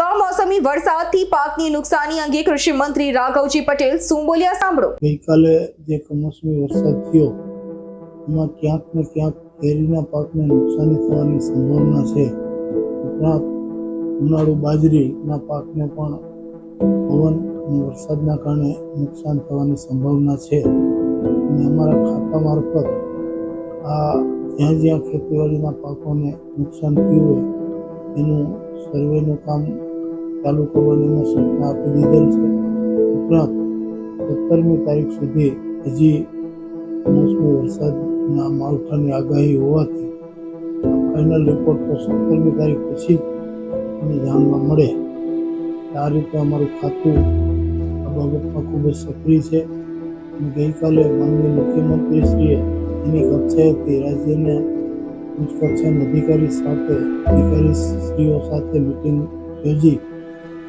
કમોસમી વરસાદથી પાકની નુકસાની અંગે કૃષિ મંત્રી રાઘવજી પટેલ શું બોલ્યા સાંભળો. ગઈકાલે જે કમોસમી વરસાદ થયો, એમાં ક્યાંક ને ક્યાંક કેરીના પાકને નુકસાની થવાની સંભાવના છે. ઉપરાંત ઉનાળુ બાજરીના પાકને પણ પવન વરસાદના કારણે નુકસાન થવાની સંભાવના છે. અને અમારા ખાતા મારફત આ જ્યાં જ્યાં ખેતીવાડીના પાકોને નુકસાન થયું હોય, એનું સર્વેનું કામ ચાલુ કરવાની અમે સૂચના આપી દીધેલ છે. ઉપરાંત સત્તરમી તારીખ સુધી હજી મોસમી વરસાદના માવઠાની આગાહી હોવાથી ફાઇનલ રિપોર્ટ તો સત્તરમી તારીખ પછી અમને જાણવા મળે. આ રીતે અમારું ખાતું આ બાબતમાં ખૂબ જ સક્રિય છે. ગઈકાલે માનનીય મુખ્યમંત્રીશ્રીએ એની કક્ષાએથી રાજ્યને ઉચ્ચ કક્ષાના અધિકારી સાથે અધિકારીશ્રીઓ સાથે મિટિંગ યોજી